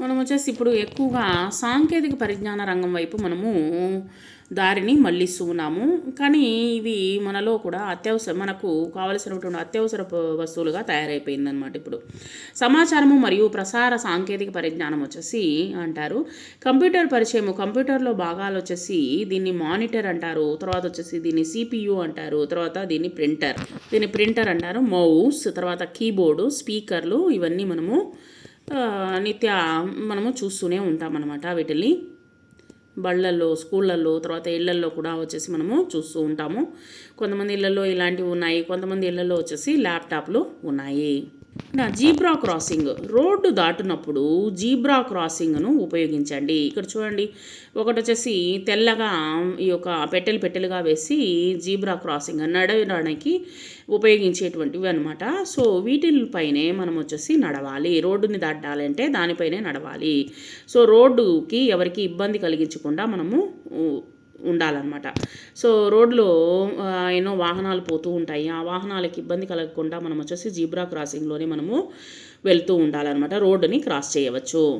మనం వచ్చేసి ఇప్పుడు ఎక్కువగా సాంకేతిక పరిజ్ఞాన రంగం వైపు మనము దారిని మళ్ళిస్తూ ఉన్నాము కానీ ఇవి మనలో కూడా అత్యవసర మనకు కావలసినటువంటి అత్యవసర వస్తువులుగా తయారైపోయిందనమాట ఇప్పుడు. సమాచారము మరియు ప్రసార సాంకేతిక పరిజ్ఞానం వచ్చేసి అంటారు. కంప్యూటర్ పరిచయము కంప్యూటర్లో భాగాలు వచ్చేసి దీన్ని మానిటర్ అంటారు. తర్వాత వచ్చేసి దీన్ని సిపియు అంటారు. తర్వాత దీన్ని ప్రింటర్. దీన్ని ప్రింటర్ అంటారు. మౌస్ తర్వాత కీబోర్డు స్పీకర్లు ఇవన్నీ మనము నిత్య మనము చూస్తూనే ఉంటాం అనమాట వీటిని బళ్ళల్లో స్కూళ్ళల్లో తర్వాత ఇళ్ళల్లో కూడా వచ్చేసి మనము చూస్తూ ఉంటాము. కొంతమంది ఇళ్ళలో ఇలాంటివి ఉన్నాయి కొంతమంది ఇళ్ళలో వచ్చేసి ల్యాప్టాప్లు ఉన్నాయి. నా జీబ్రా క్రాసింగ్. రోడ్డు దాటునప్పుడు జీబ్రా క్రాసింగ్ను ఉపయోగించండి. ఇక్కడ చూడండి ఒకటి వచ్చేసి తెల్లగా ఈ యొక్క పెట్టెలు పెట్టెలుగా వేసి జీబ్రా క్రాసింగ్ నడవడానికి ఉపయోగించేటువంటివి అనమాట సో వీటిపైనే మనం వచ్చేసి నడవాలి. రోడ్డుని దాటాలంటే దానిపైనే నడవాలి. సో రోడ్డుకి ఎవరికి ఇబ్బంది కలిగించకుండా మనము ఉండాలన్నమాట. సో రోడ్లో ఆ, ఎన్నో వాహనాలు పోతూ ఉంటాయి. ఆ వాహనాలకు ఇబ్బంది కలగకుండా మనం వచ్చేసి జీబ్రా క్రాసింగ్లోనే మనము వెళ్తూ ఉండాలన్నమాట. రోడ్డుని క్రాస్ చేయవచ్చు.